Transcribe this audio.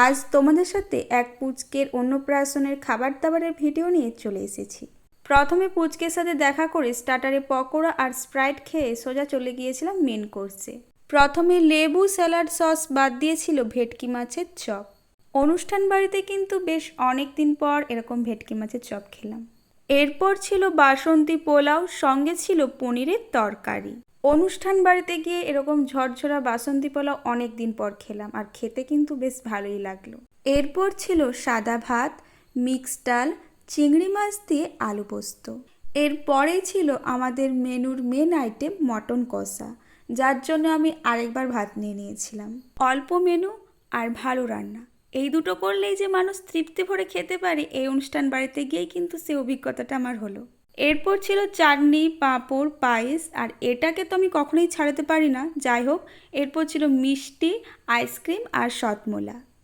আজ তোমাদের সাথে এক পুচকের অন্নপ্রাশনের খাবার দাবারের ভিডিও নিয়ে চলে এসেছি। প্রথমে পুচকের সাথে দেখা করে স্টার্টারে পকোড়া আর স্প্রাইট খেয়ে সোজা চলে গিয়েছিলাম মেন কোর্সে। প্রথমে লেবু, স্যালাড সস বাদ দিয়েছিল ভেটকি মাছের চপ। অনুষ্ঠান বাড়িতে কিন্তু বেশ অনেক দিন পর এরকম ভেটকি মাছের চপ খেলাম। এরপর ছিল বাসন্তী পোলাও, সঙ্গে ছিল পনিরের তরকারি। অনুষ্ঠান বাড়িতে গিয়ে এরকম ঝরঝরা বাসন্তী পোলাও অনেক দিন পর খেলাম, আর খেতে কিন্তু বেশ ভালোই লাগল। এরপর ছিল সাদা ভাত মিক্স ডাল, চিংড়ি মাছ দিয়ে আলু পোস্ত। এরপরেই ছিল আমাদের মেনুর মেন আইটেম মটন কষা, যার জন্য আমি আরেকবার ভাত নিয়ে নিয়েছিলাম। অল্প মেনু আর ভালো রান্না। এই দুটো করলেই যে মানুষ তৃপ্তি ভরে খেতে পারে এই অনুষ্ঠান বাড়িতে গিয়েই কিন্তু সে অভিজ্ঞতাটা আমার হলো। এরপর ছিল চাটনি, পাঁপড়, পায়েস, আর এটাকে তো আমি কখনোই ছাড়াতে পারি না। যাই হোক, এরপর ছিল মিষ্টি, আইসক্রিম আর সতমোলা